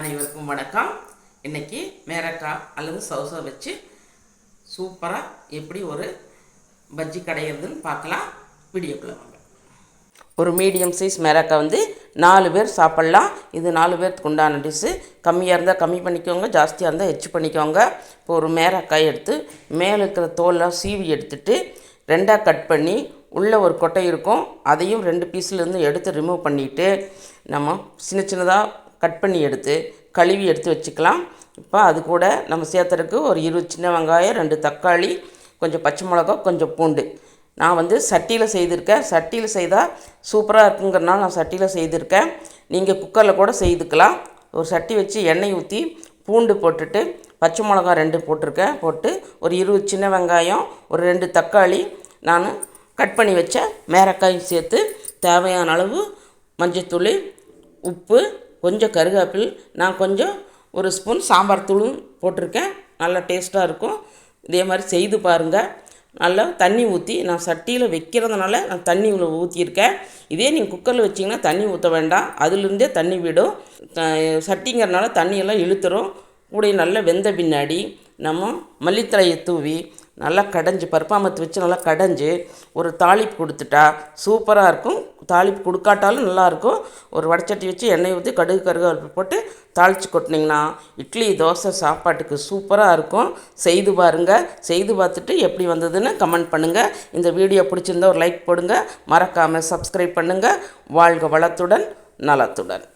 அனைவருக்கும் வணக்கம். இன்றைக்கி மேரக்காய் அல்லது சௌசா வச்சு சூப்பராக எப்படி ஒரு பஜ்ஜி கடையிறதுன்னு பார்க்கலாம். வீடியோக்குள்ள வாங்க. ஒரு மீடியம் சைஸ் மேரக்காய் வந்து நாலு பேர் சாப்பிட்லாம். இது நாலு பேருக்கு உண்டான டிஷ்ஷு. கம்மியாக இருந்தால் கம்மி பண்ணிக்கோங்க ஜாஸ்தியாக இருந்தால் எச்சு பண்ணிக்கோங்க. இப்போ ஒரு மேரக்காய் எடுத்து மேலே இருக்கிற தோலெலாம் சீவி எடுத்துட்டு ரெண்டாக கட் பண்ணி உள்ளே ஒரு கொட்டை இருக்கும். அதையும் ரெண்டு பீஸ்லேருந்து எடுத்து ரிமூவ் பண்ணிவிட்டு நம்ம சின்ன சின்னதாக கட் பண்ணி எடுத்து கழுவி எடுத்து வச்சுக்கலாம். இப்போ அது கூட நம்ம சேர்த்துறதுக்கு ஒரு இருபது சின்ன வெங்காயம் ரெண்டு தக்காளி கொஞ்சம் பச்சை மிளகா கொஞ்சம் பூண்டு. நான் வந்து சட்டியில் செய்திருக்கேன். சட்டியில் செய்தால் சூப்பராக இருக்குங்கிறனால நான் சட்டியில் செய்திருக்கேன். நீங்கள் குக்கரில் கூட செய்துக்கலாம். ஒரு சட்டி வச்சு எண்ணெய் ஊற்றி பூண்டு போட்டுட்டு பச்சை மிளகா ரெண்டு போட்டிருக்கேன். போட்டு ஒரு இருபது சின்ன வெங்காயம் ஒரு ரெண்டு தக்காளி நான் கட் பண்ணி வச்ச மேரக்காயும் சேர்த்து தேவையான அளவு மஞ்சத்தூள் உப்பு கொஞ்சம் கருகாப்பில் நான் கொஞ்சம் ஒரு ஸ்பூன் சாம்பார் தூளும் போட்டிருக்கேன். நல்லா டேஸ்ட்டாக இருக்கும். இதே மாதிரி செய்து பாருங்கள் நல்லா தண்ணி ஊற்றி நான் சட்டியில் வைக்கிறதுனால நான் தண்ணி உள்ள ஊற்றியிருக்கேன் இதே நீங்கள் குக்கரில் வச்சிங்கன்னா தண்ணி ஊற்ற வேண்டாம். அதுலேருந்தே தண்ணி விடும். த- சட்டிங்கிறனால தண்ணியெல்லாம் இழுத்துரும். கூட நல்லா வெந்த பின்னாடி நம்ம மல்லித்தழையை தூவி நல்லா கடைஞ்சி பருப்பாமத்து வச்சு நல்லா கடைஞ்சி ஒரு தாளிப்பு கொடுத்துட்டா சூப்பராக இருக்கும். தாளிப்பு கொடுக்காட்டாலும் நல்லாயிருக்கும் ஒரு வடச்சட்டி வச்சு எண்ணெய் ஊற்றி கடுகு கருவேப்பிலை போட்டு தாளித்து கொட்டினீங்கன்னா இட்லி தோசை சாப்பாட்டுக்கு சூப்பராக இருக்கும். செய்து பாருங்கள் செய்து பார்த்துட்டு எப்படி வந்ததுன்னு கமெண்ட் பண்ணுங்கள் இந்த வீடியோ பிடிச்சிருந்தா ஒரு லைக் போடுங்க. மறக்காமல் சப்ஸ்கிரைப் பண்ணுங்கள் வாழ்க வளத்துடன் நலத்துடன்.